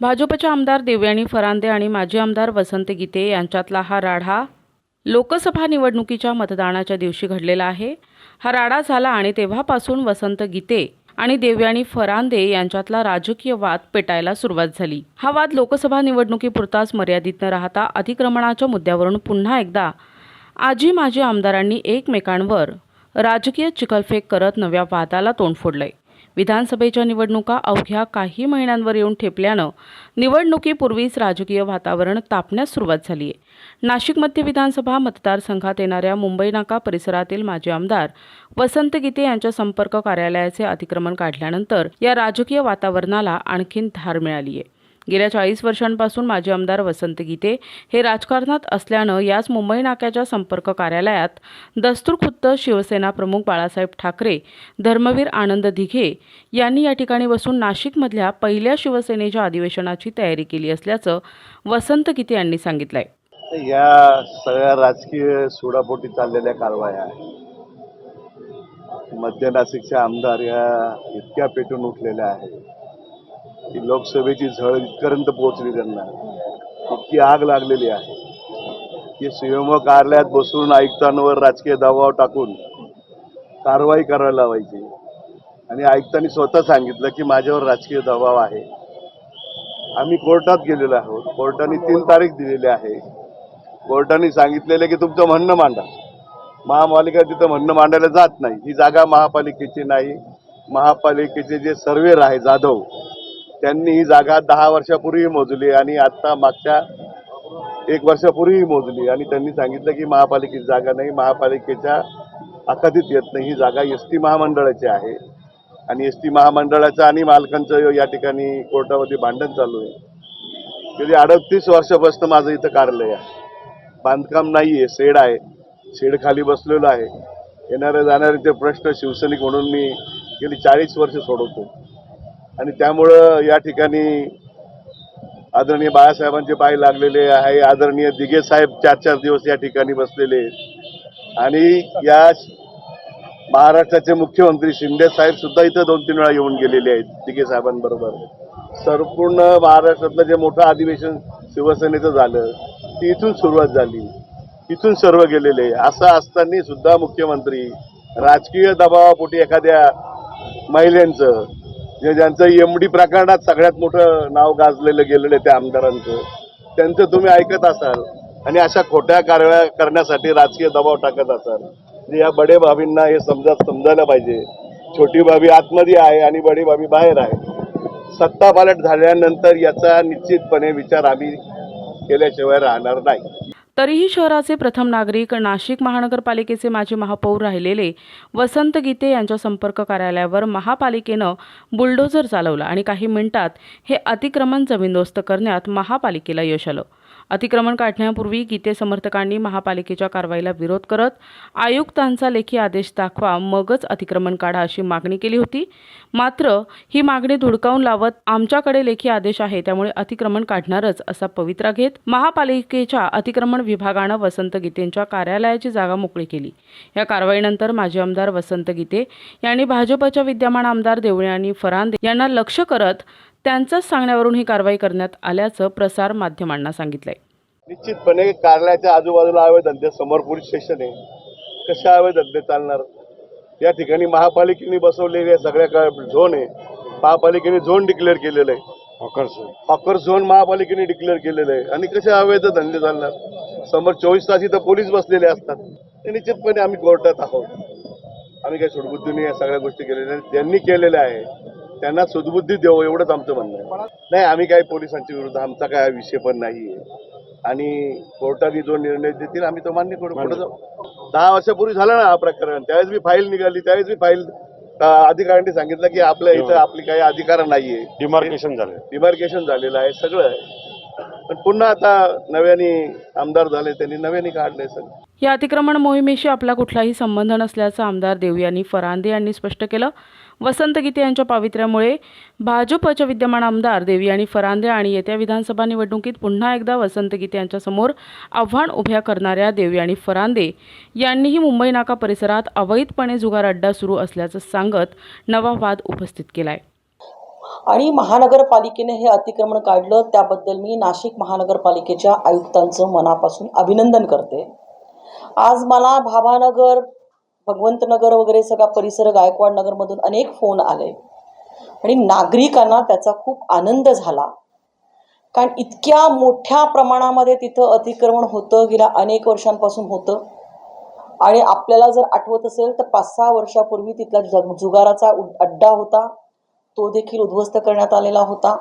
भाजपच्या आमदार देवयानी फरांदे आणि माजी आमदार वसंत गीते यांच्यातला हा राढा लोकसभा निवडणुकीच्या मतदानाच्या दिवशी घडलेला आहे. हा राडा झाला आणि तेव्हापासून वसंत गीते आणि देवयानी फरांदे यांच्यातला राजकीय वाद पेटायला सुरुवात झाली. हा वाद लोकसभा निवडणुकीपुरताच मर्यादित न राहता अतिक्रमणाच्या मुद्द्यावरून पुन्हा एकदा आजी माजी आमदारांनी एकमेकांवर राजकीय चिखलफेक करत नव्या वादाला तोंड फोडलंय. विधानसभेच्या निवडणुका अवघ्या काही महिन्यांवर येऊन ठेपल्यानं निवडणुकीपूर्वीच राजकीय वातावरण तापण्यास सुरुवात झाली आहे नाशिक मध्य विधानसभा मतदारसंघात येणाऱ्या मुंबई नाका परिसरातील माजी आमदार वसंत गीते यांच्या संपर्क कार्यालयाचे अतिक्रमण काढल्यानंतर या राजकीय वातावरणाला आणखीन धार मिळाली आहे गेल्या चाळीस वर्षांपासून माजी आमदार वसंत गीते हे राजकारणात असल्यानं याच मुंबई नाक्याच्या संपर्क कार्यालयात दस्तूरखुद्द शिवसेना प्रमुख बाळासाहेब ठाकरे धर्मवीर आनंद दिघे यांनी या ठिकाणी बसून नाशिकमधल्या पहिल्या शिवसेनेच्या अधिवेशनाची तयारी केली असल्याचं वसंत गीते यांनी सांगितलंय. या सगळ्या राजकीय सोडापोटी चाललेल्या कारवाया मध्य नाशिकच्या आमदार या इतक्या पेटून उठलेल्या आहेत. की लोकसभेची झळ इथपर्यंत पोहोचली त्यांना. इतकी आग लागलेली आहे. की सीएमओ कार्यालयात बसून आयुक्तांवर राजकीय दबाव टाकून कारवाई करायला लावायची. आणि आयुक्तांनी स्वतः सांगितलं की माझ्यावर राजकीय दबाव आहे. आम्ही कोर्टात गेलेलो आहोत. कोर्टाने तीन तारीख दिलेली आहे. कोर्टाने सांगितलेलं की तुमचं म्हणणं मांडा. महापालिका तिथं म्हणणं मांडायला जात नाही. ही जागा महापालिकेची नाही. महापालिकेचे जे सर्वेर आहे जाधव त्यांनी ही जागा दहा वर्षापूर्वी मोजली आणि आता मागच्या एक वर्षापूर्वी मोजली. आणि त्यांनी सांगितलं की महापालिकेची जागा नाही महापालिकेच्या अखादीत येत नाही. ही जागा एस टी महामंडळाची आहे. आणि एस टी महामंडळाचं आणि मालकांचं या ठिकाणी कोर्टामध्ये भांडण चालू आहे. गेली अडतीस वर्षापासून माझं इथं कार्यालय आहे. बांधकाम नाही आहे शेड आहे. शेड खाली बसलेलो आहे. येणारे जाणारे ते प्रश्न शिवसैनिक म्हणून मी गेली चाळीस वर्ष सोडवतो. आणि त्यामुळं या ठिकाणी आदरणीय बाळासाहेबांचे पाय लागलेले आहे. आदरणीय दिघे साहेब चार चार दिवस या ठिकाणी बसलेले आणि या महाराष्ट्राचे मुख्यमंत्री शिंदे साहेब सुद्धा इथं दोन तीन वेळा येऊन गेलेले आहेत दिघे साहेबांबरोबर. संपूर्ण महाराष्ट्रातलं जे मोठं अधिवेशन शिवसेनेचं झालं ती इथून सुरुवात झाली. इथून सर्व गेलेले असं असताना सुद्धा मुख्यमंत्री राजकीय दबावापोटी एखाद्या महिलांचं ज्यांचं एम डी प्रकरणात सगळ्यात मोठं नाव गाजलेलं गेलेलं आहे त्या आमदारांचं त्यांचं तुम्ही ऐकत असाल आणि अशा खोट्या कारवाया करण्यासाठी राजकीय दबाव टाकत असाल म्हणजे या बडे भाभींना हे समजा समजायला पाहिजे. छोटी भाभी आतमध्ये आहे आणि बडी भाभी बाहेर आहे. सत्ता पालट झाल्यानंतर याचा निश्चितपणे विचार आम्ही केल्याशिवाय राहणार नाही. तरीही शहराचे प्रथम नागरिक नाशिक महानगरपालिकेचे माजी महापौर राहिलेले वसंत गीते यांच्या संपर्क कार्यालयावर महापालिकेनं बुलडोझर चालवला आणि काही मिनिटात हे अतिक्रमण जमीनदोस्त करण्यात महापालिकेला यश आलं. अतिक्रमण काढण्यापूर्वी गीते समर्थकांनी महापालिकेच्या कारवाईला विरोध करत आयुक्तांचा लेखी आदेश दाखवा मगच अतिक्रमण काढा अशी मागणी केली होती. मात्र ही मागणी धुडकावून लावत आमच्याकडे लेखी आदेश आहे त्यामुळे अतिक्रमण काढणारच असा पवित्रा घेत महापालिकेच्या अतिक्रमण विभागानं वसंत गीतेंच्या कार्यालयाची जागा मोकळी केली. या कारवाईनंतर माजी आमदार वसंत गीते यांनी भाजपच्या विद्यमान आमदार देवळे आणि फरांदे यांना लक्ष करत त्यांच्याच सांगण्यावरून ही कारवाई करण्यात आल्याचं प्रसार माध्यमांना सांगितलंय. निश्चितपणे कार्यालयाच्या आजूबाजूला हवे धंदे समोर पोलीस स्टेशन आहे. कशा हवे धंदे चालणार? या ठिकाणी महापालिकेने बसवलेले सगळ्या झोन आहे महापालिकेने झोन डिक्लेअर केलेलं आहे. Hawker zone. महापालिकेने डिक्लेअर केलेलं आहे. आणि कसे अवैध धंदे चालणार? समोर चोवीस तास इथं पोलीस बसलेले असतात. ते निश्चितपणे आम्ही कोर्टात आहोत. आम्ही काही सुडबुद्धीने या सगळ्या गोष्टी केलेल्या आहेत त्यांनी केलेल्या आहे. त्यांना सुदबुद्धी देऊ एवढंच आमचं म्हणणं आहे. नाही आम्ही काही पोलिसांच्या विरुद्ध आमचा काय विषय पण नाही आहे आणि कोर्टाने जो निर्णय देतील आम्ही तो मान्य करू. पुढे जाऊ. दहा वर्षापूर्वी झालं ना हा प्रकरण. त्यावेळेस मी फाईल निघाली. त्यावेळेस मी फाईल अधिकाऱ्यांनी सांगितलं की आपल्या इथं आपली काही अधिकार नाहीये. डिमार्केशन झालं डिमार्केशन झालेलं आहे सगळं आहे. पण पुन्हा आता नव्याने आमदार झाले त्यांनी नव्याने काढले सगळं. या अतिक्रमण मोहिमेशी आपला कुठलाही संबंध नसल्याचं आमदार देवयानी फरांदे यांनी स्पष्ट केलं. वसंत गीते यांच्या पावित्र्यामुळे भाजपच्या विद्यमान आमदार देवी आणि फरांदे आणि येत्या विधानसभा निवडणुकीत पुन्हा एकदा वसंत गीते यांच्यासमोर आव्हान उभ्या करणाऱ्या देवी आणि फरांदे यांनीही मुंबई नाका परिसरात अवैधपणे जुगार अड्डा सुरू असल्याचं सांगत नवा वाद उपस्थित केलाय. आणि महानगरपालिकेने हे अतिक्रमण काढलं त्याबद्दल मी नाशिक महानगरपालिकेच्या आयुक्तांचं मनापासून अभिनंदन करते. आज मला भाभानगर भगवंतनगर वगैरे सगळा परिसर गायकवाड नगरमधून अनेक फोन आले. आणि नागरिकांना त्याचा खूप आनंद झाला. कारण इतक्या मोठ्या प्रमाणामध्ये तिथं अतिक्रमण होतं गेल्या अनेक वर्षांपासून होतं. आणि आपल्याला जर आठवत असेल तर पाच सहा वर्षापूर्वी तिथला जग जुगाराचा अड्डा होता. तो देखील उद्ध्वस्त करण्यात आलेला होता.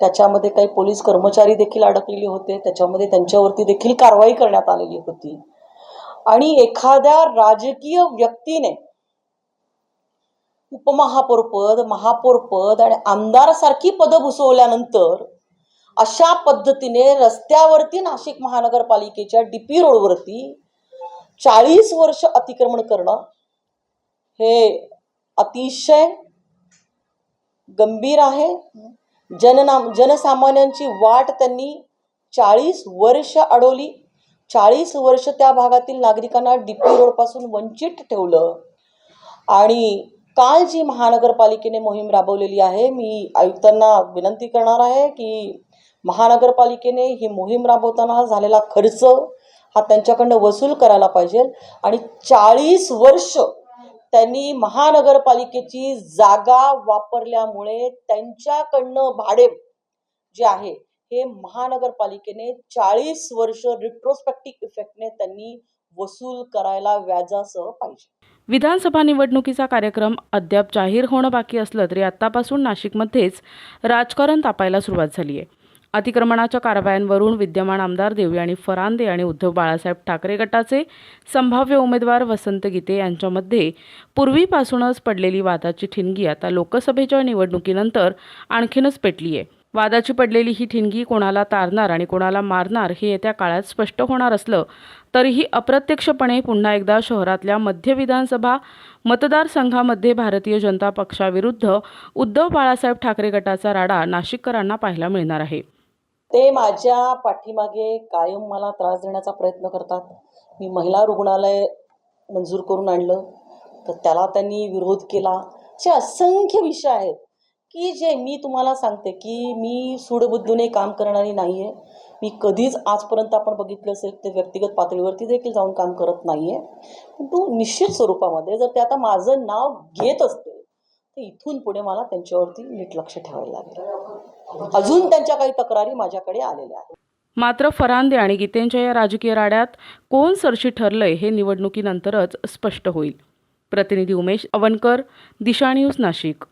त्याच्यामध्ये काही पोलीस कर्मचारी देखील अडकलेले होते. त्याच्यामध्ये त्यांच्यावरती देखील कारवाई करण्यात आलेली होती. आणि एखाद्या राजकीय व्यक्तीने उपमहापौरपद महापौरपद आणि आमदारासारखी पदं भुसवल्यानंतर अशा पद्धतीने रस्त्यावरती नाशिक महानगरपालिकेच्या डी पी रोडवरती चाळीस वर्ष अतिक्रमण करणं हे अतिशय गंभीर आहे. जननाम जनसामान्यांची वाट त्यांनी चाळीस वर्ष अडवली. चाळीस वर्ष त्या भागातील नागरिकांना डी पी रोडपासून वंचित ठेवलं. आणि काल जी महानगरपालिकेने मोहीम राबवलेली आहे मी आयुक्तांना विनंती करणार आहे की महानगरपालिकेने ही मोहीम राबवताना झालेला खर्च हा त्यांच्याकडनं वसूल करायला पाहिजे आणि चाळीस वर्ष त्यांनी महानगरपालिकेची जागा वापरल्यामुळे त्यांच्याकडनं भाडे जे आहे हे महानगरपालिकेने चाळीस वर्ष रिट्रोस्पेक्टिव्ह इफेक्टने त्यांनी वसूल करायला व्याजासह पाहिजे. विधानसभा निवडणुकीचा कार्यक्रम अद्याप जाहीर होणं बाकी असलं तरी आत्तापासून नाशिकमध्येच राजकारण तापायला सुरुवात झाली आहे अतिक्रमणाच्या कारवायांवरून विद्यमान आमदार देवयानी फरांदे आणि उद्धव बाळासाहेब ठाकरे गटाचे संभाव्य उमेदवार वसंत गीते यांच्यामध्ये पूर्वीपासूनच पडलेली वादाची ठिणगी आता लोकसभेच्या निवडणुकीनंतर आणखीनच पेटली आहे वादाची पडलेली ही ठिणगी कोणाला तारणार आणि कोणाला मारणार हे येत्या काळात स्पष्ट होणार असलं तरीही अप्रत्यक्षपणे पुन्हा एकदा शहरातल्या मध्य विधानसभा मतदारसंघामध्ये भारतीय जनता पक्षाविरुद्ध उद्धव बाळासाहेब ठाकरे गटाचा राडा नाशिककरांना पाहायला मिळणार आहे. ते माझ्या पाठीमागे कायम मला त्रास देण्याचा प्रयत्न करतात. मी महिला रुग्णालय मंजूर करून आणलं तर त्याला त्यांनी विरोध केला. असे असंख्य विषय आहेत. की जे मी तुम्हाला सांगते की मी सूडबुद्धीने काम करणारी नाही आहे मी कधीच आजपर्यंत आपण बघितलं असेल ते व्यक्तिगत पातळीवरती देखील जाऊन काम करत नाही आहे परंतु निश्चित स्वरूपामध्ये जर ते आता माझं नाव घेत असते तर इथून पुढे मला त्यांच्यावरती नीट लक्ष ठेवायला लागेल. अजून त्यांच्या काही तक्रारी माझ्याकडे आलेल्या आहेत. मात्र फरांदे आणि गीतेंच्या या राजकीय राड्यात कोण सरशी ठरलंय हे निवडणुकीनंतरच स्पष्ट होईल. प्रतिनिधी उमेश अवनकर दिशा न्यूज नाशिक.